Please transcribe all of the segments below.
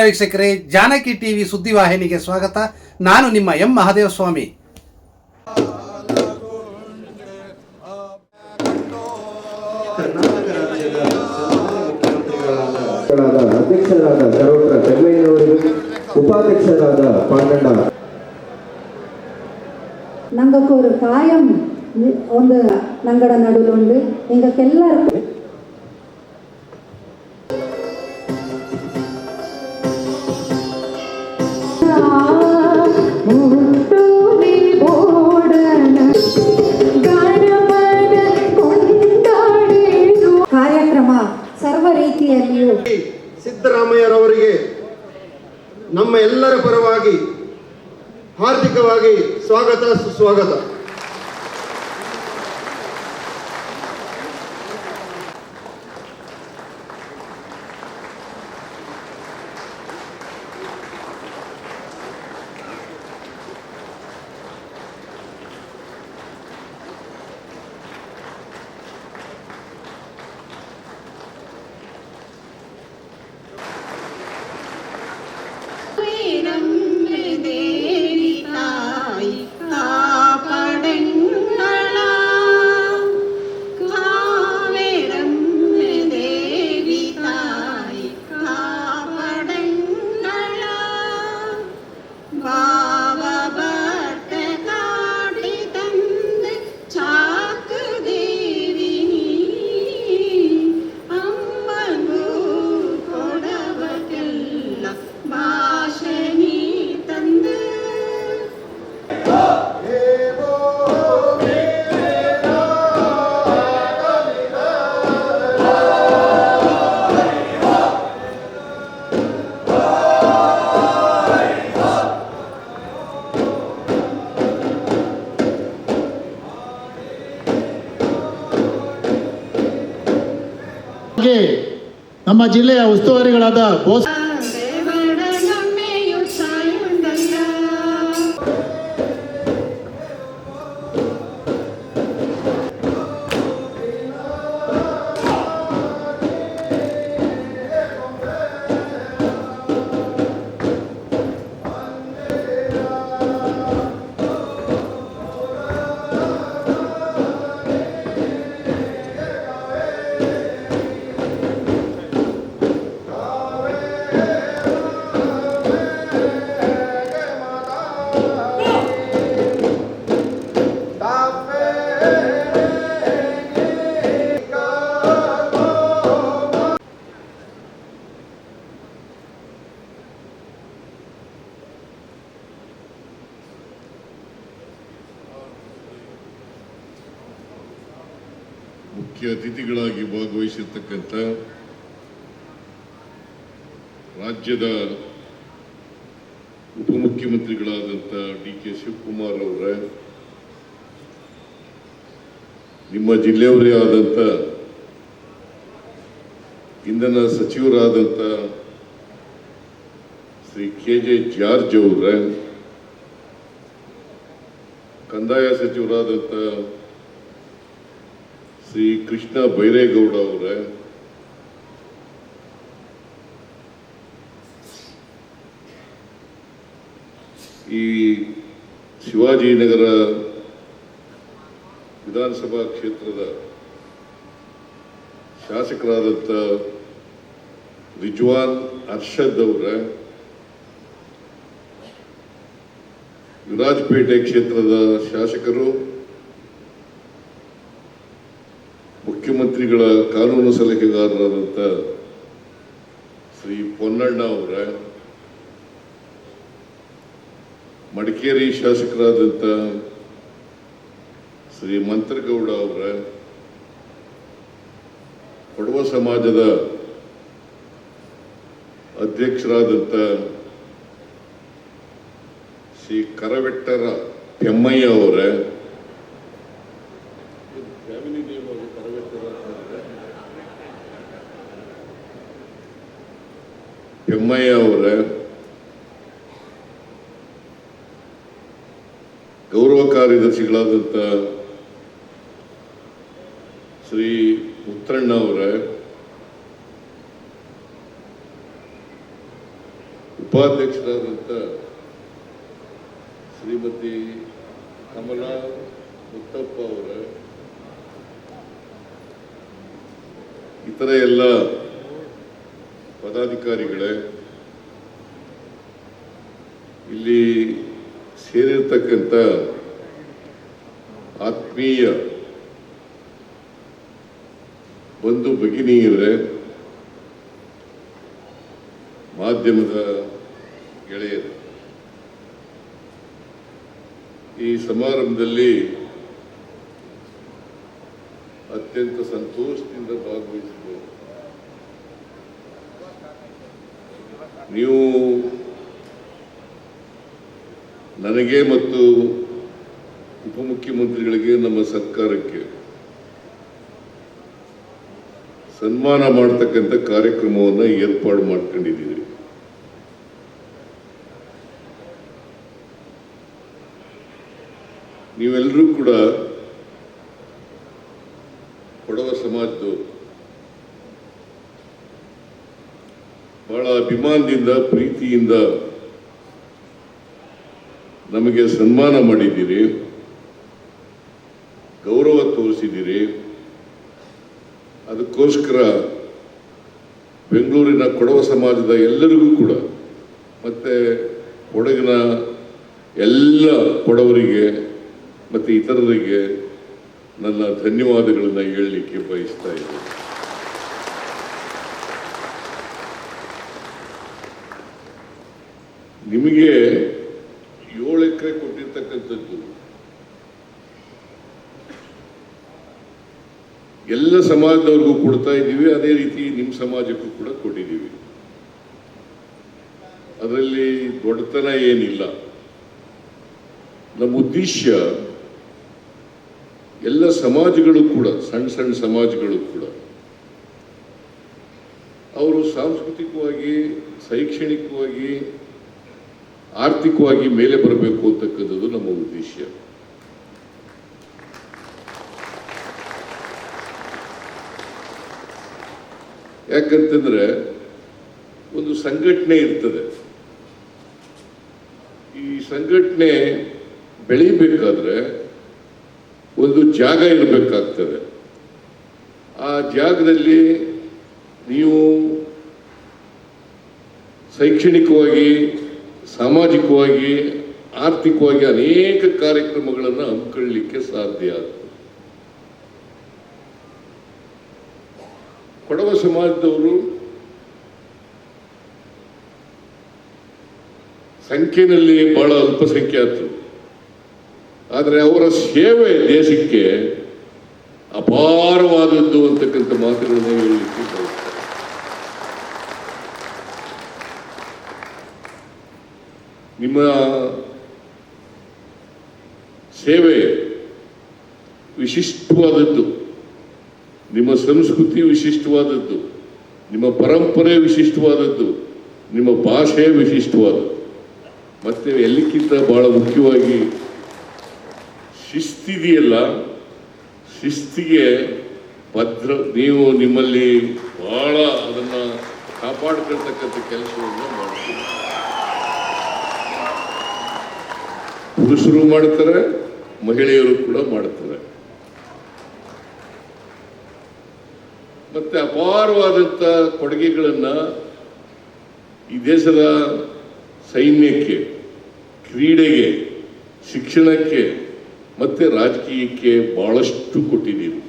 ನಮಸ್ಕಾರ ವೀಕ್ಷಕರೇ, ಜಾನಕಿ ಟಿವಿ ಸುದ್ದಿವಾಹಿನಿಗೆ ಸ್ವಾಗತ. ನಾನು ನಿಮ್ಮ ಎಂ ಮಹಾದೇವಸ್ವಾಮಿ. ಅಧ್ಯಕ್ಷರಾದ ಸರೋತ್ರ ಚೆನ್ನಯ್ಯನವರಿಗೂ ಉಪಾಧ್ಯಕ್ಷರಾದ ಪಾಂಡಣ್ಣ ನಂಗಕ್ಕೂ ಕಾಯಂ ಒಂದು ನಂಗಡ ನಡುಲುಂಡು. ಹಿಂಗಕ್ಕೆಲ್ಲರೂ ಕಾರ್ಯಕ್ರಮ ಸರ್ವ ರೀತಿಯಲ್ಲಿಯೂ. ಸಿದ್ದರಾಮಯ್ಯರವರಿಗೆ ನಮ್ಮ ಎಲ್ಲರ ಪರವಾಗಿ ಹಾರ್ದಿಕವಾಗಿ ಸ್ವಾಗತ ಸುಸ್ವಾಗತ. ನಮ್ಮ ಜಿಲ್ಲೆಯ ಉಸ್ತುವಾರಿಗಳಾದ ಬೋಸ್ ರಾಜ್ಯದ ಉಪಮುಖ್ಯಮಂತ್ರಿಗಳಾದಂಥ ಡಿ ಕೆ ಶಿವಕುಮಾರ್ ಅವರ, ನಿಮ್ಮ ಜಿಲ್ಲೆಯವರೇ ಆದಂಥ ಇಂಧನ ಸಚಿವರಾದಂಥ ಶ್ರೀ ಕೆ ಜೆ ಜಾರ್ಜ್ ಅವರ, ಕಂದಾಯ ಸಚಿವರಾದಂಥ ಶ್ರೀ ಕೃಷ್ಣ ಬೈರೇಗೌಡ ಅವರ ಈ ಶಿವಾಜಿನಗರ ವಿಧಾನಸಭಾ ಕ್ಷೇತ್ರದ ಶಾಸಕರಾದಂಥ ರಿಜ್ವಾನ್ ಅರ್ಷದ್ ಅವರ ವಿರಾಜಪೇಟೆ ಕ್ಷೇತ್ರದ ಶಾಸಕರು, ಮುಖ್ಯಮಂತ್ರಿಗಳ ಕಾನೂನು ಸಲಹೆಗಾರರಾದಂಥ ಶ್ರೀ ಪೊನ್ನಣ್ಣ ಅವರ ಮಡಿಕೇರಿ ಶಾಸಕರಾದಂಥ ಶ್ರೀ ಮಂತ್ರಗೌಡ ಅವರ ಕೊಡವ ಸಮಾಜದ ಅಧ್ಯಕ್ಷರಾದಂಥ ಶ್ರೀ ಕರವೆಟ್ಟರ ಕೆಮ್ಮಯ್ಯ ಅವರ ಫ್ಯಾಮಿಲಿ ನೇಮ್ ಅದು ಕರವೆಟ್ಟರ ಅಂತಂದ್ರೆ ಪೆಮ್ಮಯ್ಯ ಅವರ ಗೌರವ ಕಾರ್ಯದರ್ಶಿಗಳಾದಂಥ ಶ್ರೀ ಉತ್ತರಣ್ಣ ಅವರ ಉಪಾಧ್ಯಕ್ಷರಾದಂಥ ಶ್ರೀಮತಿ ಕಮಲಾ ಮುತ್ತಪ್ಪ ಅವರ ಇತರ ಎಲ್ಲ ಪದಾಧಿಕಾರಿಗಳೇ ಇಲ್ಲಿ ಸೇರಿರ್ತಕ್ಕಂಥ ಆತ್ಮೀಯ ಬಂಧು ಭಗಿನಿಯರೇ ಮಾಧ್ಯಮದ ಗೆಳೆಯರು. ಈ ಸಮಾರಂಭದಲ್ಲಿ ಅತ್ಯಂತ ಸಂತೋಷದಿಂದ ಭಾಗವಹಿಸಿದ್ದೆ ನೀವು ನನಗೆ ಮತ್ತು ಉಪಮುಖ್ಯಮಂತ್ರಿಗಳಿಗೆ ನಮ್ಮ ಸರ್ಕಾರಕ್ಕೆ ಸನ್ಮಾನ ಮಾಡತಕ್ಕಂಥ ಕಾರ್ಯಕ್ರಮವನ್ನು ಏರ್ಪಾಡು ಮಾಡ್ಕೊಂಡಿದ್ದೀವಿ ನೀವೆಲ್ಲರೂ ಕೂಡ ಕೊಡವ ಸಮಾಜದ ಬಹಳ ಅಭಿಮಾನದಿಂದ, ಪ್ರೀತಿಯಿಂದ ನಮಗೆ ಸನ್ಮಾನ ಮಾಡಿದ್ದೀರಿ. ಗೌರವ ತೋರಿಸಿದ್ದೀರಿ. ಅದಕ್ಕೋಸ್ಕರ ಬೆಂಗಳೂರಿನ ಕೊಡವ ಸಮಾಜದ ಎಲ್ಲರಿಗೂ ಕೂಡ, ಮತ್ತು ಕೊಡಗಿನ ಎಲ್ಲ ಕೊಡವರಿಗೆ, ಮತ್ತು ಇತರರಿಗೆ ನನ್ನ ಧನ್ಯವಾದಗಳನ್ನು ಹೇಳಲಿಕ್ಕೆ ಬಯಸ್ತಾ ಇದ್ದೀನಿ. ನಿಮಗೆ ಏಳು ಎಕರೆ ಕೊಟ್ಟಿರ್ತಕ್ಕಂಥದ್ದು ಎಲ್ಲ ಸಮಾಜದವ್ರಿಗೂ ಕೊಡ್ತಾ ಇದ್ದೀವಿ. ಅದೇ ರೀತಿ ನಿಮ್ಮ ಸಮಾಜಕ್ಕೂ ಕೂಡ ಕೊಟ್ಟಿದ್ದೀವಿ. ಅದರಲ್ಲಿ ದೊಡ್ಡತನ ಏನಿಲ್ಲ. ನಮ್ಮ ಉದ್ದೇಶ ಎಲ್ಲ ಸಮಾಜಗಳು ಕೂಡ ಸಣ್ಣ ಸಣ್ಣ ಸಮಾಜಗಳು ಕೂಡ, ಅವರು ಸಾಂಸ್ಕೃತಿಕವಾಗಿ, ಶೈಕ್ಷಣಿಕವಾಗಿ, ಆರ್ಥಿಕವಾಗಿ ಮೇಲೆ ಬರಬೇಕು ಅಂತಕ್ಕಂಥದ್ದು ನಮ್ಮ ಉದ್ದೇಶ. ಯಾಕಂತಂದ್ರೆ ಒಂದು ಸಂಘಟನೆ ಇರ್ತದೆ. ಈ ಸಂಘಟನೆ ಬೆಳಿಬೇಕಾದ್ರೆ ಒಂದು ಜಾಗ ಇರಬೇಕಾಗ್ತದೆ. ಆ ಜಾಗದಲ್ಲಿ ನೀವು ಶೈಕ್ಷಣಿಕವಾಗಿ, ಸಾಮಾಜಿಕವಾಗಿ, ಆರ್ಥಿಕವಾಗಿ ಅನೇಕ ಕಾರ್ಯಕ್ರಮಗಳನ್ನು ಹಮ್ಮಿಕೊಳ್ಳಲಿಕ್ಕೆ ಸಾಧ್ಯ ಆಗ್ತದೆ ಕೊಡವ ಸಮಾಜದವರು ಸಂಖ್ಯೆಯಲ್ಲಿ ಬಹಳ ಅಲ್ಪಸಂಖ್ಯಾತರು. ಆದರೆ ಅವರ ಸೇವೆ ದೇಶಕ್ಕೆ ಅಪಾರವಾದದ್ದು ಅಂತಕ್ಕಂಥ ಮಾತುಗಳನ್ನು ಹೇಳಲಿಕ್ಕೆ ನಿಮ್ಮ ಸೇವೆ ವಿಶಿಷ್ಟವಾದದ್ದು. ನಿಮ್ಮ ಸಂಸ್ಕೃತಿ ವಿಶಿಷ್ಟವಾದದ್ದು, ನಿಮ್ಮ ಪರಂಪರೆ ವಿಶಿಷ್ಟವಾದದ್ದು, ನಿಮ್ಮ ಭಾಷೆ ವಿಶಿಷ್ಟವಾದದ್ದು. ಮತ್ತೆ ಎಲ್ಲಕ್ಕಿಂತ ಬಹಳ ಮುಖ್ಯವಾಗಿ ಶಿಸ್ತಿದೆಯಲ್ಲ, ಶಿಸ್ತಿಗೆ ಭದ್ರ, ನೀವು ನಿಮ್ಮಲ್ಲಿ ಬಹಳ ಅದನ್ನ ಕಾಪಾಡ್ಕೊಳ್ತಕ್ಕಂಥ ಕೆಲಸವನ್ನು ಮಾಡ್ತೀವಿ ಪುರುಷರು ಮಾಡ್ತಾರೆ, ಮಹಿಳೆಯರು ಕೂಡ ಮಾಡ್ತಾರೆ. ಮತ್ತೆ ಅಪಾರವಾದಂಥ ಕೊಡುಗೆಗಳನ್ನ ಈ ದೇಶದ ಸೈನ್ಯಕ್ಕೆ, ಕ್ರೀಡೆಗೆ, ಶಿಕ್ಷಣಕ್ಕೆ ಮತ್ತೆ ರಾಜಕೀಯಕ್ಕೆ ಬಹಳಷ್ಟು ಕೊಟ್ಟಿದ್ದೀರಿ.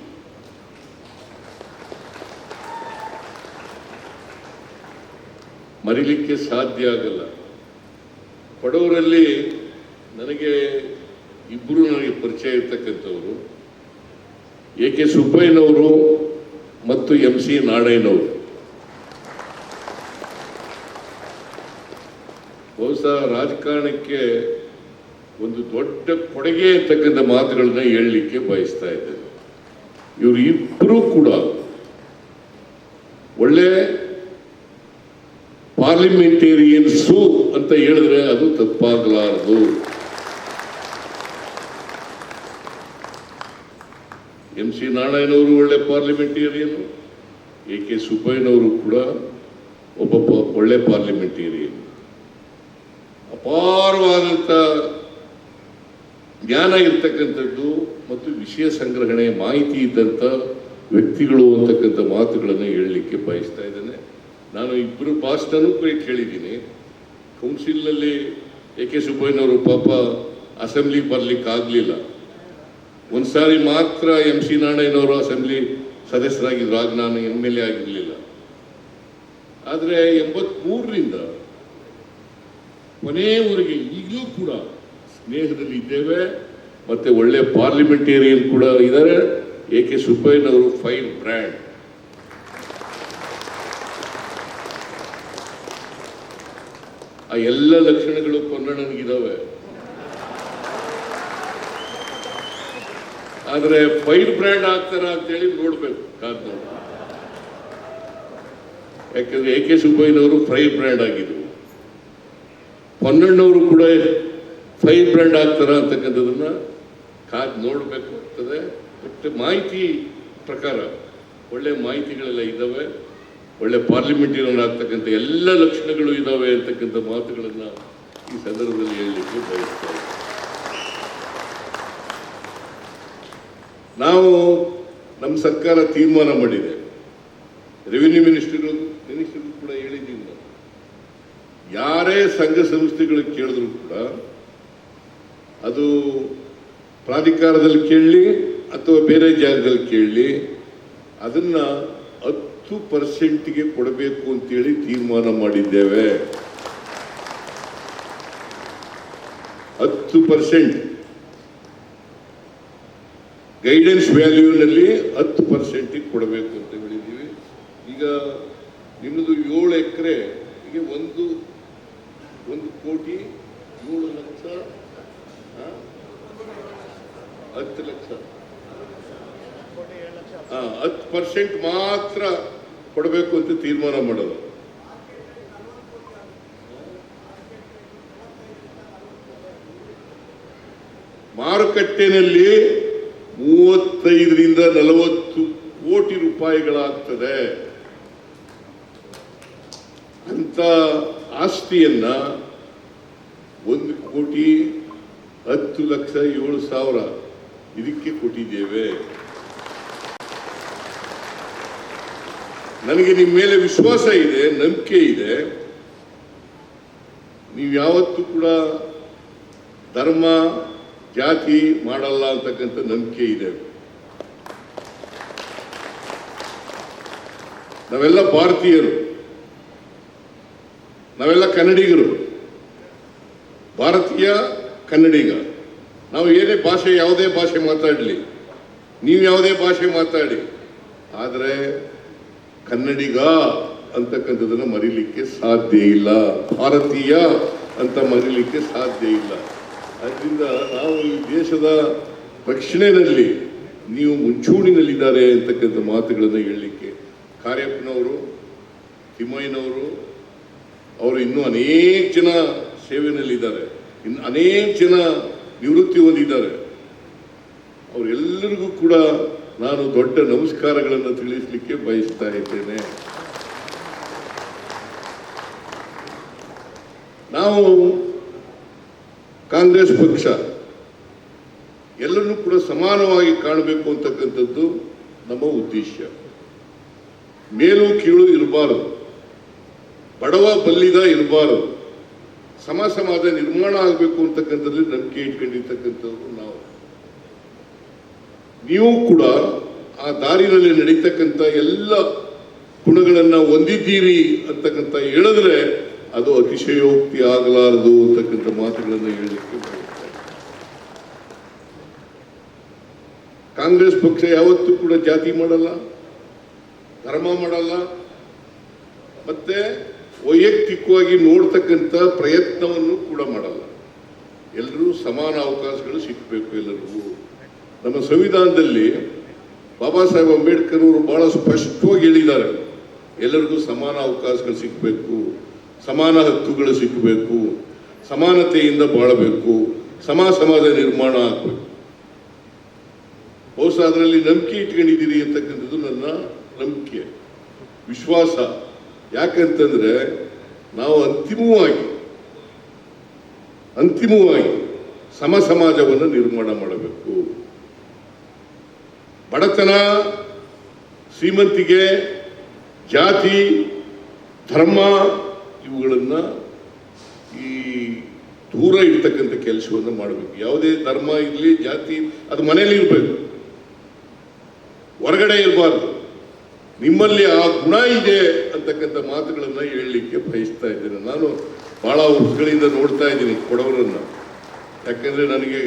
ಮರಿಲಿಕ್ಕೆ ಸಾಧ್ಯ ಆಗಲ್ಲ. ಕೊಡವರಲ್ಲಿ ನನಗೆ ಇಬ್ಬರು ನನಗೆ ಪರಿಚಯ ಇರ್ತಕ್ಕಂಥವರು. ಎ ಕೆ ಸುಬ್ಬಯ್ಯನವರು ಮತ್ತು ಎಂ ಸಿ ನಾರಾಯಣವರು. ಬಹುಶಃ ರಾಜಕಾರಣಕ್ಕೆ ಒಂದು ದೊಡ್ಡ ಕೊಡುಗೆ ಅಂತಕ್ಕಂಥ ಮಾತುಗಳನ್ನ ಹೇಳಲಿಕ್ಕೆ ಬಯಸ್ತಾ ಇದ್ದೇನೆ. ಇವರು ಇಬ್ಬರೂ ಕೂಡ ಒಳ್ಳೆ ಪಾರ್ಲಿಮೆಂಟೇರಿಯನ್ಸು ಅಂತ ಹೇಳಿದ್ರೆ ಅದು ತಪ್ಪಾಗಲಾರದು. ಎಂ ಸಿ ನಾರಾಯಣವರು ಒಳ್ಳೆ ಪಾರ್ಲಿಮೆಂಟೇರಿಯನ್, ಎ ಕೆ ಸುಬ್ಬಯ್ಯನವರು ಕೂಡ ಒಬ್ಬ ಒಳ್ಳೆ ಪಾರ್ಲಿಮೆಂಟೇರಿಯನ್. ಅಪಾರವಾದಂಥ ಜ್ಞಾನ ಇರ್ತಕ್ಕಂಥದ್ದು ಮತ್ತು ವಿಷಯ ಸಂಗ್ರಹಣೆ ಮಾಹಿತಿ ಇದ್ದಂಥ ವ್ಯಕ್ತಿಗಳು ಅಂತಕ್ಕಂಥ ಮಾತುಗಳನ್ನು ಹೇಳಲಿಕ್ಕೆ ಬಯಸ್ತಾ ಇದ್ದೇನೆ. ನಾನು ಇಬ್ಬರು ಭಾಷಣನೂ ಕೂಡ ಕೇಳಿದ್ದೀನಿ. ಕೌನ್ಸಿಲ್ನಲ್ಲಿ ಎ ಕೆ ಸುಬ್ಬಯ್ಯನವರು ಪಾಪ ಅಸೆಂಬ್ಲಿಗೆ ಬರಲಿಕ್ಕೆ ಆಗಲಿಲ್ಲ ಒಂದ್ಸಾರಿ ಮಾತ್ರ ಎಂ ಸಿ ನಾರಾಯಣವರು ಅಸೆಂಬ್ಲಿ ಸದಸ್ಯರಾಗಿದ್ದರು ಆಗ ನಾನು ಎಂ ಎಲ್ ಎ ಆಗಿರಲಿಲ್ಲ. ಆದರೆ ಎಂಬತ್ಮೂರರಿಂದ ಕೊನೆಯವರೆಗೆ ಈಗಲೂ ಕೂಡ ಸ್ನೇಹದಲ್ಲಿ ಇದ್ದೇವೆ. ಮತ್ತೆ ಒಳ್ಳೆ ಪಾರ್ಲಿಮೆಂಟೇರಿಯನ್ ಕೂಡ ಇದ್ದಾರೆ. ಎ ಕೆ ಸುಬ್ಬಯ್ಯನವರು ಫೈನ್ ಬ್ರ್ಯಾಂಡ್. ಆ ಎಲ್ಲ ಲಕ್ಷಣಗಳು ಕನ್ನಡನಿಗಿದಾವೆ ಆದ್ರೆ ಫೈರ್ ಬ್ರ್ಯಾಂಡ್ ಆಗ್ತಾರ ಅಂತೇಳಿ ನೋಡ್ಬೇಕು ನೋಡಿ ಯಾಕಂದ್ರೆ ಎ ಕೆ ಸುಬ್ಬಯ್ಯನವರು ಫೈರ್ ಬ್ರ್ಯಾಂಡ್ ಆಗಿದ್ರು. ಪೊನ್ನಣ್ಣವರು ಕೂಡ ಫೈರ್ ಬ್ರ್ಯಾಂಡ್ ಆಗ್ತಾರ ಅಂತಕ್ಕಂಥದನ್ನ ಕಾದ್ ನೋಡಬೇಕು ಆಗ್ತದೆ. ಬಟ್ ಮಾಹಿತಿ ಪ್ರಕಾರ ಒಳ್ಳೆ ಮಾಹಿತಿಗಳೆಲ್ಲ ಇದ್ದಾವೆ ಒಳ್ಳೆ ಪಾರ್ಲಿಮೆಂಟಿನಲ್ಲಿ ಆಗ್ತಕ್ಕಂಥ ಎಲ್ಲ ಲಕ್ಷಣಗಳು ಇದ್ದಾವೆ ಅಂತಕ್ಕಂಥ ಮಾತುಗಳನ್ನು ಈ ಸಂದರ್ಭದಲ್ಲಿ ಹೇಳಲಿಕ್ಕೆ ಬಯಸ್ತಾರೆ ನಾವು ನಮ್ಮ ಸರ್ಕಾರ ತೀರ್ಮಾನ ಮಾಡಿದೆ. ರೆವಿನ್ಯೂ ಮಿನಿಸ್ಟರ್ ಮಿನಿಸ್ಟರ್ ಕೂಡ ಹೇಳಿದ್ದೀನಿ ನಾನು ಯಾರೇ ಸಂಘ ಸಂಸ್ಥೆಗಳು ಕೇಳಿದ್ರು ಕೂಡ ಅದು ಪ್ರಾಧಿಕಾರದಲ್ಲಿ ಕೇಳಲಿ ಅಥವಾ ಬೇರೆ ಜಾಗದಲ್ಲಿ ಕೇಳಲಿ, ಅದನ್ನ ಹತ್ತು ಪರ್ಸೆಂಟ್ಗೆ ಕೊಡಬೇಕು ಅಂತೇಳಿ ತೀರ್ಮಾನ ಮಾಡಿದ್ದೇವೆ. ಹತ್ತು ಪರ್ಸೆಂಟ್ ಗೈಡೆನ್ಸ್ ವ್ಯಾಲ್ಯೂನಲ್ಲಿ ಹತ್ತು ಪರ್ಸೆಂಟಿಗೆ ಕೊಡಬೇಕು ಅಂತ ಹೇಳಿದ್ದೀವಿ. ಈಗ ನಿಮ್ಮದು ಏಳು ಎಕರೆ, ಈಗ ಒಂದು ಒಂದು ಕೋಟಿ ಏಳು ಲಕ್ಷ? ಹತ್ತು ಲಕ್ಷ. ಹತ್ತು ಪರ್ಸೆಂಟ್ ಮಾತ್ರ ಕೊಡಬೇಕು ಅಂತ ತೀರ್ಮಾನ ಮಾಡೋದು. ಮಾರುಕಟ್ಟೆನಲ್ಲಿ ಮೂವತ್ತೈದರಿಂದ ನಲವತ್ತು ಕೋಟಿ ರೂಪಾಯಿಗಳಾಗ್ತದೆ. ಅಂತ ಆಸ್ತಿಯನ್ನ ಒಂದು ಕೋಟಿ ಹತ್ತು ಲಕ್ಷ ಏಳು ಸಾವಿರ ಇದಕ್ಕೆ ಕೊಟ್ಟಿದ್ದೇವೆ. ನನಗೆ ನಿಮ್ಮ ಮೇಲೆ ವಿಶ್ವಾಸ ಇದೆ, ನಂಬಿಕೆ ಇದೆ. ನೀವು ಯಾವತ್ತೂ ಕೂಡ ಧರ್ಮ ಜಾತಿ ಮಾಡಲ್ಲ ಅಂತಕ್ಕಂಥ ನಂಬಿಕೆ ಇದೆ. ನಾವೆಲ್ಲ ಭಾರತೀಯರು. ನಾವೆಲ್ಲ ಕನ್ನಡಿಗರು. ಭಾರತೀಯ ಕನ್ನಡಿಗ. ನಾವು ಏನೇ ಭಾಷೆ, ಯಾವುದೇ ಭಾಷೆ ಮಾತಾಡಲಿ. ನೀವು ಯಾವುದೇ ಭಾಷೆ ಮಾತಾಡಿ. ಆದರೆ ಕನ್ನಡಿಗ ಅಂತಕ್ಕಂಥದ್ದನ್ನು ಮರಿಲಿಕ್ಕೆ ಸಾಧ್ಯ ಇಲ್ಲ. ಭಾರತೀಯ ಅಂತ ಮರಿಲಿಕ್ಕೆ ಸಾಧ್ಯ ಇಲ್ಲ. ಅದರಿಂದ ನಾವು ಈ ದೇಶದ ರಕ್ಷಣೆಯಲ್ಲಿ ನೀವು ಮುಂಚೂಣಿನಲ್ಲಿದ್ದಾರೆ ಅಂತಕ್ಕಂಥ ಮಾತುಗಳನ್ನು ಹೇಳಲಿಕ್ಕೆ ಕಾರ್ಯಪ್ಪನವರು ತಿಮ್ಮಯ್ಯನವರು ಅವರು ಇನ್ನೂ ಅನೇಕ ಜನ ಸೇವೆಯಲ್ಲಿದ್ದಾರೆ. ಇನ್ನು ಅನೇಕ ಜನ ನಿವೃತ್ತಿ ಹೊಂದಿದ್ದಾರೆ. ಅವರೆಲ್ಲರಿಗೂ ಕೂಡ ನಾನು ದೊಡ್ಡ ನಮಸ್ಕಾರಗಳನ್ನು ತಿಳಿಸಲಿಕ್ಕೆ ಬಯಸ್ತಾ ಇದ್ದೇನೆ. ನಾವು ಕಾಂಗ್ರೆಸ್ ಪಕ್ಷ ಎಲ್ಲರನ್ನೂ ಕೂಡ ಸಮಾನವಾಗಿ ಕಾಣಬೇಕು ಅಂತಕ್ಕಂಥದ್ದು ನಮ್ಮ ಉದ್ದೇಶ. ಮೇಲು ಕೀಳು ಇರಬಾರದು. ಬಡವ ಬಲ್ಲಿದ ಇರಬಾರದು. ಸಮ ಸಮಾಜ ನಿರ್ಮಾಣ ಆಗಬೇಕು ಅಂತಕ್ಕಂಥದ್ದು ನಂಬಿಕೆ ಇಟ್ಕೊಂಡಿರ್ತಕ್ಕಂಥದ್ದು ನಾವು. ನೀವು ಕೂಡ ಆ ದಾರಿನಲ್ಲಿ ನಡೀತಕ್ಕಂಥ ಎಲ್ಲ ಗುಣಗಳನ್ನು ಹೊಂದಿದ್ದೀರಿ ಅಂತಕ್ಕಂಥ ಹೇಳಿದ್ರೆ ಅದು ಅತಿಶಯೋಕ್ತಿ ಆಗಲಾರದು ಅಂತಕ್ಕಂಥ ಮಾತುಗಳನ್ನು ಹೇಳಲಿಕ್ಕೆ ಕಾಂಗ್ರೆಸ್ ಪಕ್ಷ ಯಾವತ್ತೂ ಕೂಡ ಜಾತಿ ಮಾಡಲ್ಲ, ಧರ್ಮ ಮಾಡಲ್ಲ, ಮತ್ತೆ ವೈಯಕ್ತಿಕವಾಗಿ ನೋಡ್ತಕ್ಕಂಥ ಪ್ರಯತ್ನವನ್ನು ಕೂಡ ಮಾಡಲ್ಲ. ಎಲ್ಲರೂ ಸಮಾನ ಅವಕಾಶಗಳು ಸಿಕ್ಕಬೇಕು ಎಲ್ಲರಿಗೂ. ನಮ್ಮ ಸಂವಿಧಾನದಲ್ಲಿ ಬಾಬಾ ಸಾಹೇಬ್ ಅಂಬೇಡ್ಕರ್ ಅವರು ಬಹಳ ಸ್ಪಷ್ಟವಾಗಿ ಹೇಳಿದ್ದಾರೆ, ಎಲ್ಲರಿಗೂ ಸಮಾನ ಅವಕಾಶಗಳು ಸಿಗಬೇಕು. ಸಮಾನ ಹಕ್ಕುಗಳು ಸಿಗಬೇಕು ಸಮಾನತೆಯಿಂದ ಬಾಳಬೇಕು ಸಮ ಸಮಾಜ ನಿರ್ಮಾಣ ಆಗಬೇಕು. ಬಹುಶಃ ಅದರಲ್ಲಿ ನಂಬಿಕೆ ಇಟ್ಕೊಂಡಿದ್ದೀರಿ ಅಂತಕ್ಕಂಥದ್ದು ನನ್ನ ನಂಬಿಕೆ. ವಿಶ್ವಾಸ. ಯಾಕಂತಂದ್ರೆ ನಾವು ಅಂತಿಮವಾಗಿ ಅಂತಿಮವಾಗಿ ಸಮ ಸಮಾಜವನ್ನು ನಿರ್ಮಾಣ ಮಾಡಬೇಕು. ಬಡತನ, ಶ್ರೀಮಂತಿಗೆ ಜಾತಿ, ಧರ್ಮ ಇವುಗಳನ್ನು ಈ ದೂರ ಇರ್ತಕ್ಕಂಥ ಕೆಲಸವನ್ನು ಮಾಡಬೇಕು. ಯಾವುದೇ ಧರ್ಮ ಇರಲಿ, ಜಾತಿ, ಅದು ಮನೆಯಲ್ಲಿ ಇರಬೇಕು. ಹೊರಗಡೆ ಇರಬಾರ್ದು. ನಿಮ್ಮಲ್ಲಿ ಆ ಗುಣ ಇದೆ ಅಂತಕ್ಕಂಥ ಮಾತುಗಳನ್ನು ಹೇಳಲಿಕ್ಕೆ ಬಯಸ್ತಾ ಇದ್ದೇನೆ. ನಾನು ಬಹಳ ವರ್ಷಗಳಿಂದ ನೋಡ್ತಾ ಇದ್ದೀನಿ ಕೊಡವರನ್ನು. ಯಾಕಂದ್ರೆ ನನಗೆ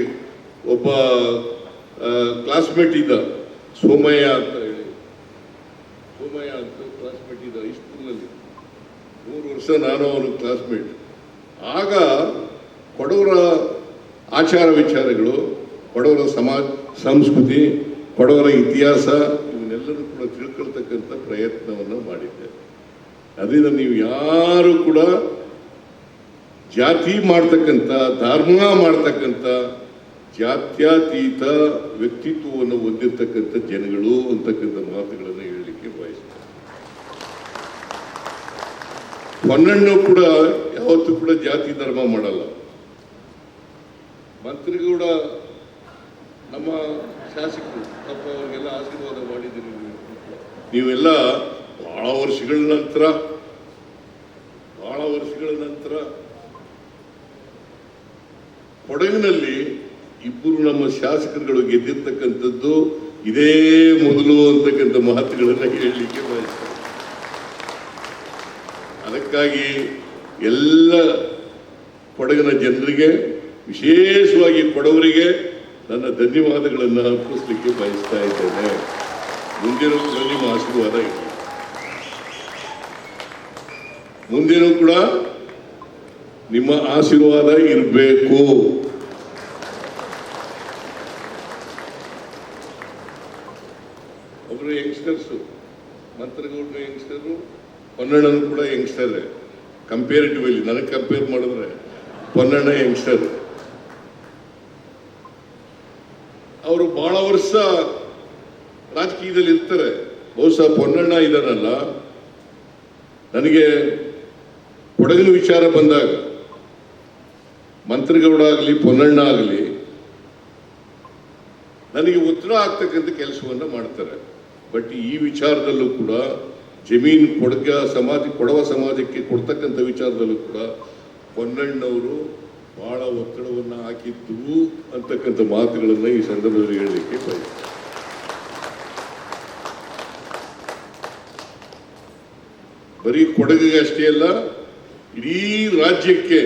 ಒಬ್ಬ ಕ್ಲಾಸ್ಮೇಟ್ ಇದ್ದ, ಸೋಮಯ್ಯ ಅಂತ ಹೇಳಿ. ಸೋಮಯ್ಯ ಅಂತ ಕ್ಲಾಸ್ಮೇಟ್ ಇದ್ದ ಹೈಸ್ಕೂಲ್ನಲ್ಲಿ ಮೂರು ವರ್ಷ ನಾನು ಅವನ ಕ್ಲಾಸ್ಮೇಟ್ ಆಗ ಕೊಡವರ ಆಚಾರ ವಿಚಾರಗಳು, ಕೊಡವರ ಸಮಾಜ, ಸಂಸ್ಕೃತಿ, ಕೊಡವರ ಇತಿಹಾಸ, ಇವನ್ನೆಲ್ಲರೂ ಕೂಡ ತಿಳ್ಕೊಳ್ತಕ್ಕಂಥ ಪ್ರಯತ್ನವನ್ನು ಮಾಡಿದ್ದೆ. ಅದರಿಂದ ನೀವು ಯಾರು ಕೂಡ ಜಾತಿ ಮಾಡ್ತಕ್ಕಂಥ, ಧರ್ಮ ಮಾಡ್ತಕ್ಕಂಥ, ಜಾತ್ಯತೀತ ವ್ಯಕ್ತಿತ್ವವನ್ನು ಹೊಂದಿರತಕ್ಕಂಥ ಜನಗಳು ಅಂತಕ್ಕಂಥ ಮಾತುಗಳನ್ನು ಹೇಳಲಿಕ್ಕೆ ಬಯಸ್ತೇನೆ ಹೊನ್ನಣ್ಣು ಕೂಡ ಯಾವತ್ತೂ ಕೂಡ ಜಾತಿ ಧರ್ಮ ಮಾಡಲ್ಲ ಮಂತ್ರಿ ಕೂಡ ನಮ್ಮ ಶಾಸಕರು ತಪ್ಪ ಅವರಿಗೆಲ್ಲ ಆಶೀರ್ವಾದ ಮಾಡಿದ್ದೀರಿ ನೀವು. ನೀವೆಲ್ಲ ಬಹಳ ವರ್ಷಗಳ ನಂತರ, ಬಹಳ ವರ್ಷಗಳ ನಂತರ ಕೊಡಗಿನಲ್ಲಿ ಇಬ್ಬರು ನಮ್ಮ ಶಾಸಕರುಗಳು ಗೆದ್ದಿರ್ತಕ್ಕಂಥದ್ದು ಇದೇ ಮೊದಲು ಅಂತಕ್ಕಂಥ ಮಾತುಗಳನ್ನು ಹೇಳಲಿಕ್ಕೆ ಬಯಸ್ತೇನೆ ಅದಕ್ಕಾಗಿ ಎಲ್ಲ ಕೊಡಗಿನ ಜನರಿಗೆ, ವಿಶೇಷವಾಗಿ ಕೊಡವರಿಗೆ ನನ್ನ ಧನ್ಯವಾದಗಳನ್ನು ಅರ್ಪಿಸಲಿಕ್ಕೆ ಬಯಸ್ತಾ ಇದ್ದೇನೆ. ಮುಂದಿನ ನಿಮ್ಮ ಆಶೀರ್ವಾದ ಇದೆ. ಮುಂದಿನ ಕೂಡ ನಿಮ್ಮ ಆಶೀರ್ವಾದ ಇರಬೇಕು. ಒಬ್ಬರು ಯಂಗ್ಸ್ಟರ್ಸು ಮಂತ್ರಗೌಡರು ಯಂಗ್ಸ್ಟರು ಪೊನ್ನಣ್ಣನು ಕೂಡ ಯಂಗ್ಸ್ಟರ್. ಕಂಪೇರಿಟಿವ್ಲಿ ನನಗೆ ಕಂಪೇರ್ ಮಾಡಿದ್ರೆ ಪೊನ್ನಣ್ಣ ಯಂಗ್ಸ್ಟರ್. ಅವರು ಬಹಳ ವರ್ಷ ರಾಜಕೀಯದಲ್ಲಿ ಇರ್ತಾರೆ ಬಹುಶಃ ಪೊನ್ನಣ್ಣ ಇದನ್ನಲ್ಲ ನನಗೆ ಕೊಡಗಿನ ವಿಚಾರ ಬಂದಾಗ, ಮಂತ್ರಿಗೌಡ ಆಗಲಿ, ಪೊನ್ನಣ್ಣ ಆಗಲಿ, ನನಗೆ ಉತ್ತರ ಆಗ್ತಕ್ಕಂಥ ಕೆಲಸವನ್ನು ಮಾಡ್ತಾರೆ. ಬಟ್ ಈ ವಿಚಾರದಲ್ಲೂ ಕೂಡ ಜಮೀನು ಕೊಡಗ ಸಮಾಜ, ಕೊಡವ ಸಮಾಜಕ್ಕೆ ಕೊಡ್ತಕ್ಕಂಥ ವಿಚಾರದಲ್ಲೂ ಕೂಡ ಹೊನ್ನಣ್ಣವರು ಬಹಳ ಒತ್ತಡವನ್ನು ಹಾಕಿದ್ದು ಅಂತಕ್ಕಂಥ ಮಾತುಗಳನ್ನು ಈ ಸಂದರ್ಭದಲ್ಲಿ ಹೇಳಲಿಕ್ಕೆ ಬಯಸ್ತಾರೆ ಬರೀ ಕೊಡಗಿಗೆ ಅಷ್ಟೇ ಅಲ್ಲ, ಇಡೀ ರಾಜ್ಯಕ್ಕೆ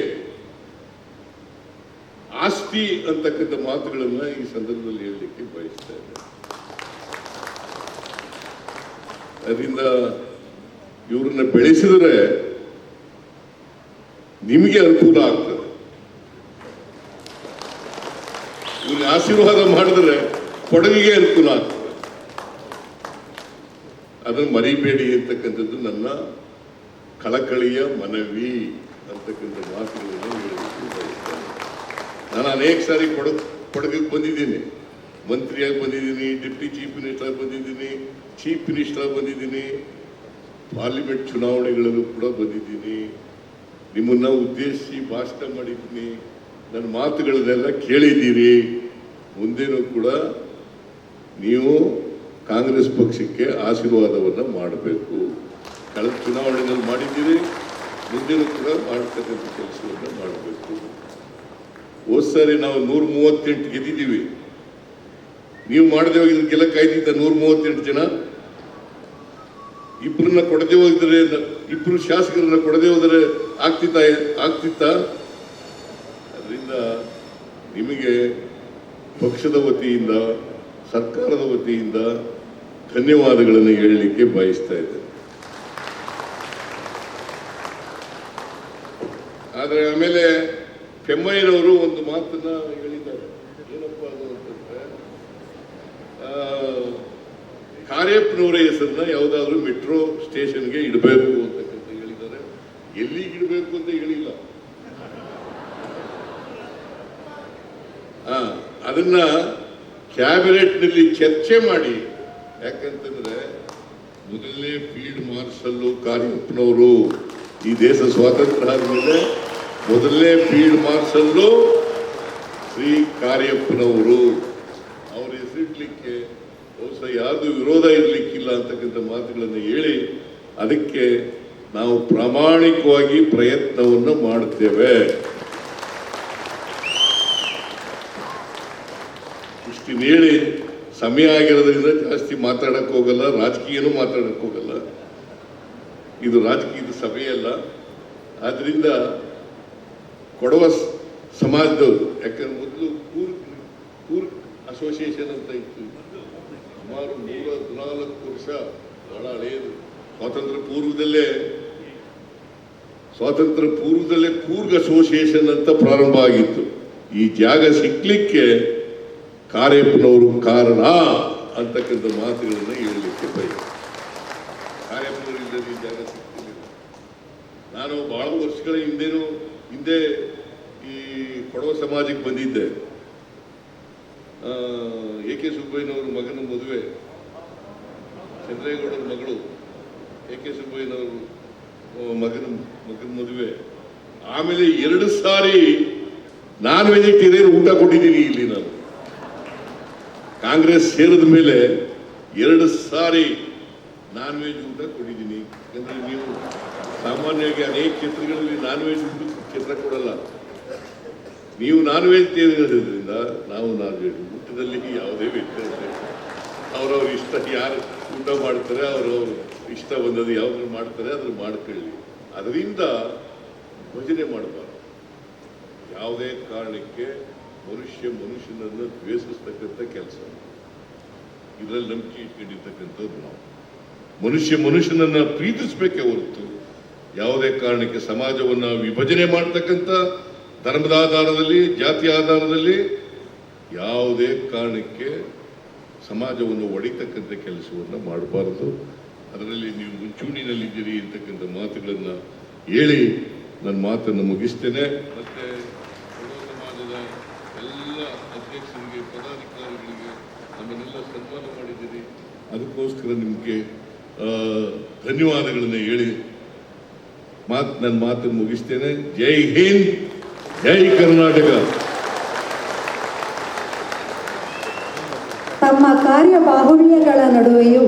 ಆಸ್ತಿ ಅಂತಕ್ಕಂಥ ಮಾತುಗಳನ್ನು ಈ ಸಂದರ್ಭದಲ್ಲಿ ಹೇಳಲಿಕ್ಕೆ ಬಯಸ್ತಾ ಇದ್ದೇನೆ. ಅದರಿಂದ ಇವ್ರನ್ನ ಬೆಳೆಸಿದರೆ ನಿಮಗೆ ಅನುಕೂಲ ಆಗ್ತದೆ. ಇವ್ರಿಗೆ ಆಶೀರ್ವಾದ ಮಾಡಿದ್ರೆ ಕೊಡಗಿಗೆ ಅನುಕೂಲ ಆಗ್ತದೆ. ಅದನ್ನು ಮರಿಬೇಡಿ ಅಂತಕ್ಕಂಥದ್ದು ನನ್ನ ಕಳಕಳಿಯ ಮನವಿ ಅಂತಕ್ಕಂಥ ಮಾತುಗಳನ್ನು ಹೇಳಬೇಕು ನಾನು ಅನೇಕ ಸಾರಿ ಕೊಡ ಕೊಡಗಿಗೆ ಬಂದಿದ್ದೀನಿ. ಮಂತ್ರಿಯಾಗಿ ಬಂದಿದ್ದೀನಿ, ಡಿಪ್ಟಿ ಚೀಫ್ ಮಿನಿಸ್ಟರ್ ಬಂದಿದ್ದೀನಿ, ಚೀಫ್ ಮಿನಿಸ್ಟರ್ ಬಂದಿದ್ದೀನಿ. ಪಾರ್ಲಿಮೆಂಟ್ ಚುನಾವಣೆಗಳಲ್ಲೂ ಕೂಡ ಬಂದಿದ್ದೀನಿ. ನಿಮ್ಮನ್ನ ಉದ್ದೇಶಿಸಿ ಭಾಷಣ ಮಾಡಿದ್ದೀನಿ. ನನ್ನ ಮಾತುಗಳನ್ನೆಲ್ಲ ಕೇಳಿದ್ದೀರಿ. ಮುಂದೇನೂ ಕೂಡ ನೀವು ಕಾಂಗ್ರೆಸ್ ಪಕ್ಷಕ್ಕೆ ಆಶೀರ್ವಾದವನ್ನು ಮಾಡಬೇಕು. ಕಳೆದ ಚುನಾವಣೆಯಲ್ಲಿ ಮಾಡಿದ್ದೀರಿ. ಮುಂದಿನ ಕೂಡ ಮಾಡ್ತಕ್ಕಂಥ ಕೆಲಸವನ್ನು ಮಾಡಬೇಕು. ಹೋದ ಸಾರಿ ನಾವು ನೂರ ಮೂವತ್ತೆಂಟು ಗೆದ್ದಿದ್ದೀವಿ. ನೀವು ಮಾಡದೆ ಹೋಗಿದ್ದಕ್ಕೆಲ್ಲ ಕಾಯ್ದಿದ್ದ ನೂರ ಮೂವತ್ತೆಂಟು ಜನ? ಇಬ್ಬರನ್ನ ಕೊಡದೆ ಹೋದರೆ ಇಬ್ಬರು ಶಾಸಕರನ್ನ ಕೊಡದೆ ಹೋದರೆ ಆಗ್ತಿತ್ತ ಆಗ್ತಿತ್ತ? ಅದರಿಂದ ನಿಮಗೆ ಪಕ್ಷದ ವತಿಯಿಂದ, ಸರ್ಕಾರದ ವತಿಯಿಂದ ಧನ್ಯವಾದಗಳನ್ನು ಹೇಳಲಿಕ್ಕೆ ಬಯಸ್ತಾ ಇದ್ದೇನೆ. ಆದರೆ ಆಮೇಲೆ ಕೆಮ್ಮಯ್ಯನವರು ಒಂದು ಮಾತನ್ನ ಹೇಳಿದ್ದಾರೆ. ಏನಪ್ಪ ಅದು ಅಂತಂದ್ರೆ ಕಾರ್ಯಪ್ಪನವರ ಹೆಸರನ್ನ ಯಾವುದಾದ್ರೂ ಮೆಟ್ರೋ ಸ್ಟೇಷನ್ಗೆ ಇಡಬೇಕು ಅಂತಕ್ಕಂಥ ಹೇಳಿದ್ದಾರೆ. ಎಲ್ಲಿಗೆ ಇಡಬೇಕು ಅಂತ ಹೇಳಿಲ್ಲ. ಅದನ್ನ ಕ್ಯಾಬಿನೆಟ್ನಲ್ಲಿ ಚರ್ಚೆ ಮಾಡಿ. ಯಾಕಂತಂದ್ರೆ ಮೊದಲನೇ ಫೀಲ್ಡ್ ಮಾರ್ಷಲ್ ಕಾರ್ಯಪ್ಪನವರು ಈ ದೇಶ ಸ್ವಾತಂತ್ರ್ಯ ಆದಮೇಲೆ ಮೊದಲನೇ ಫೀಲ್ಡ್ ಮಾರ್ಷಲ್ಲು ಶ್ರೀ ಕಾರ್ಯಪ್ಪನವರು ಅವ್ರ ಹೆಸರಿಡ್ಲಿಕ್ಕೆ ಬಹುಶಃ ಯಾರ್ದು ವಿರೋಧ ಇರಲಿಕ್ಕಿಲ್ಲ ಅಂತಕ್ಕಂಥ ಮಾತುಗಳನ್ನು ಹೇಳಿ ಅದಕ್ಕೆ ನಾವು ಪ್ರಾಮಾಣಿಕವಾಗಿ ಪ್ರಯತ್ನವನ್ನು ಮಾಡುತ್ತೇವೆ. ಇಷ್ಟಿನ ಹೇಳಿ ಸಮಯ ಆಗಿರೋದ್ರಿಂದ ಜಾಸ್ತಿ ಮಾತಾಡಕ್ ಹೋಗಲ್ಲ, ರಾಜಕೀಯನೂ ಮಾತಾಡಕ್ ಹೋಗಲ್ಲ. ಇದು ರಾಜಕೀಯದ ಸಭೆಯಲ್ಲ. ಆದ್ರಿಂದ ಕೊಡವ ಸಮಾಜದವರು, ಯಾಕಂದ್ರೆ ಮೊದಲು ಕೂರ್ಗ್ ಕೂರ್ಗ್ ಅಸೋಸಿಯೇಷನ್ ಅಂತ ಇತ್ತು. ಸುಮಾರು ನೂರ ಹದಿನಾಲ್ಕು ವರ್ಷ ಬಹಳ ಹಳೆಯದು. ಸ್ವಾತಂತ್ರ್ಯ ಪೂರ್ವದಲ್ಲೇ ಸ್ವಾತಂತ್ರ್ಯ ಪೂರ್ವದಲ್ಲೇ ಕೂರ್ಗ್ ಅಸೋಸಿಯೇಷನ್ ಅಂತ ಪ್ರಾರಂಭ ಆಗಿತ್ತು. ಈ ಜಾಗ ಸಿಕ್ಲಿಕ್ಕೆ ಕಾರ್ಯಪ್ಪನವರು ಕಾರಣ ಅಂತಕ್ಕಂಥ ಮಾತುಗಳನ್ನು ಹೇಳಲಿಕ್ಕೆ ಬಯ ಕಾರ್ಯಪ್ಪನವರು ಈ ಜಾಗ ಸಿಗ್ತಿರ್ಲಿಲ್ಲ ನಾನು ಬಹಳ ವರ್ಷಗಳ ಹಿಂದೆನೂ ಹಿಂದೆ ಈ ಕೊಡವ ಸಮಾಜಕ್ಕೆ ಬಂದಿದ್ದೆ. ಎ ಕೆ ಸುಬ್ಬಯ್ಯನವರು ಮಗನ ಮದುವೆ, ಚಂದ್ರೇಗೌಡರ ಮಗಳು, ಎ ಕೆ ಸುಬ್ಬಯ್ಯನವರು ಮಗನ ಮಗನ ಮದುವೆ. ಆಮೇಲೆ ಎರಡು ಸಾರಿ ನಾನ್ ವೆಜಿಟೇರಿಯನ್ ಊಟ ಕೊಟ್ಟಿದ್ದೀನಿ ಇಲ್ಲಿ ನಾನು. ಕಾಂಗ್ರೆಸ್ ಸೇರಿದ ಮೇಲೆ ಎರಡು ಸಾರಿ ನಾನ್ ವೆಜ್ ಊಟ ಕೊಟ್ಟಿದ್ದೀನಿ. ಯಾಕಂದ್ರೆ ನೀವು ಸಾಮಾನ್ಯವಾಗಿ ಅನೇಕ ಕ್ಷೇತ್ರಗಳಲ್ಲಿ ನಾನ್ ವೆಜ್ ಕ್ಷೇತ್ರ ಕೊಡಲ್ಲ. ನೀವು ನಾನ್ ವೆಜ್ ಇರೋದ್ರಿಂದ ನಾವು ನಾನ್ ವೆಜ್ ಊಟದಲ್ಲಿ ಯಾವುದೇ ವ್ಯತ್ಯಾಸ. ಅವ್ರವ್ರ ಇಷ್ಟ ಯಾರು ಊಟ ಮಾಡ್ತಾರೆ, ಅವ್ರವ್ರ ಇಷ್ಟ ಬಂದದ್ದು ಯಾವ್ದು ಮಾಡ್ತಾರೆ, ಅದ್ರ ಮಾಡ್ಕೊಳ್ಳಿ. ಅದರಿಂದ ಭಜನೆ ಮಾಡಬಾರ್ದು. ಯಾವುದೇ ಕಾರಣಕ್ಕೆ ಮನುಷ್ಯ ಮನುಷ್ಯನನ್ನು ದ್ವೇಷಿಸ್ತಕ್ಕಂಥ ಕೆಲಸ. ಇದರಲ್ಲಿ ನಂಬಿಕೆ ಇಟ್ಕೊಂಡಿರ್ತಕ್ಕಂಥದ್ದು ನಾವು. ಮನುಷ್ಯ ಮನುಷ್ಯನನ್ನ ಪ್ರೀತಿಸಬೇಕೇ ಹೊರತು ಯಾವುದೇ ಕಾರಣಕ್ಕೆ ಸಮಾಜವನ್ನ ವಿಭಜನೆ ಮಾಡ್ತಕ್ಕಂಥ ಧರ್ಮದ ಆಧಾರದಲ್ಲಿ, ಜಾತಿ ಆಧಾರದಲ್ಲಿ ಯಾವುದೇ ಕಾರಣಕ್ಕೆ ಸಮಾಜವನ್ನು ಒಡಿತಕ್ಕಂಥ ಕೆಲಸವನ್ನು ಮಾಡಬಾರದು. ಅದರಲ್ಲಿ ನೀವು ಮುಂಚೂಣಿನಲ್ಲಿದ್ದೀರಿ ಅಂತಕ್ಕಂಥ ಮಾತುಗಳನ್ನು ಹೇಳಿ ನನ್ನ ಮಾತನ್ನು ಮುಗಿಸ್ತೇನೆ. ಮತ್ತೆ ಸಮಾಜದ ಎಲ್ಲ ಅಧ್ಯಕ್ಷರಿಗೆ, ಪದಾಧಿಕಾರಿಗಳಿಗೆ ನಮ್ಮನ್ನೆಲ್ಲ ಸನ್ಮಾನ ಮಾಡಿದ್ದೀರಿ. ಅದಕ್ಕೋಸ್ಕರ ನಿಮಗೆ ಧನ್ಯವಾದಗಳನ್ನು ಹೇಳಿ ಮಾತು ನನ್ನ ಮಾತನ್ನು ಮುಗಿಸ್ತೇನೆ. ಜೈ ಹಿಂದ್, ಜೈ ಕರ್ನಾಟಕ. ತಮ್ಮ ಕಾರ್ಯ ಬಾಹುಳ್ಯಗಳ ನಡುವೆಯೂ